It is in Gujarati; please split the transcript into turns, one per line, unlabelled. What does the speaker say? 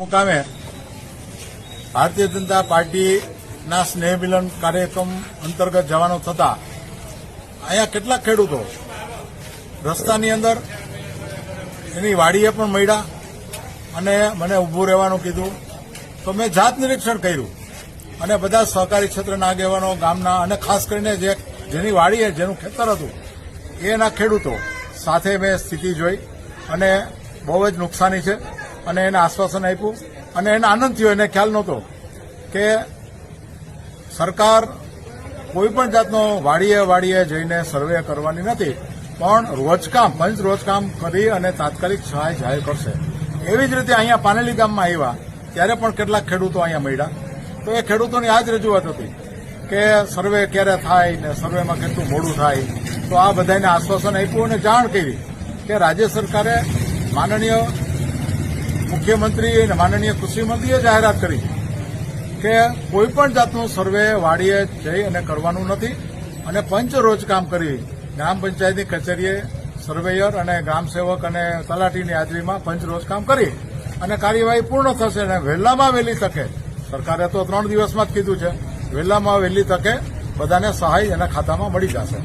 મુકામે ભારતીય જનતા પાર્ટીના સ્નેહ મિલન કાર્યક્રમ અંતર્ગત જવાનો થતા અહીંયા કેટલાક ખેડૂતો રસ્તાની અંદર એની વાડીએ પણ મળ્યા અને મને ઊભું રહેવાનું કીધું. તો મેં જાત નિરીક્ષણ કર્યું અને બધા સહકારી ક્ષેત્રના આગેવાનો, ગામના અને ખાસ કરીને જે જેની વાડીએ જેનું ખેતર હતું, એના ખેડૂતો સાથે મેં સ્થિતિ જોઈ અને બહુ જ નુકસાની છે. અને એને આશ્વાસન આપ્યું. અને એને આનંદ થયો, એને ખ્યાલ નહોતો કે સરકાર કોઈપણ જાતનો વાડીએ વાડીએ જઈને સર્વે કરવાની નથી, પણ રોજકામ, પંચ રોજકામ કરી અને તાત્કાલિક સહાય જાહેર કરશે. એવી જ રીતે અહીંયા પાનેલી ગામમાં આવ્યા, ત્યારે પણ કેટલાક ખેડૂતો અહીંયા મળ્યા. તો એ ખેડૂતોની આ જ રજૂઆત હતી કે સર્વે ક્યારે થાય ને સર્વેમાં કેટલું મોડું થાય. તો આ બધાને આશ્વાસન આપ્યું અને જાણ કરી કે રાજ્ય સરકારે માનનીય મુખ્યમંત્રી અને માનનીય કૃષિમંત્રીએ જાહેરાત કરી કે કોઈ પણ જાતનું સર્વે વાડીએ જઈ અને કરવાનું નથી અને પંચ રોજ કામ કરી. ગ્રામ પંચાયતની કચેરીએ સર્વેયર અને ગ્રામસેવક અને તલાટીની હાજરીમાં પંચ રોજ કામ કરી અને કાર્યવાહી પૂર્ણ થશે અને વહેલામાં વહેલી તકે. સરકારે તો ત્રણ દિવસમાં જ કીધું છે વહેલામાં વહેલી તકે બધાને સહાય એના ખાતામાં મળી જશે.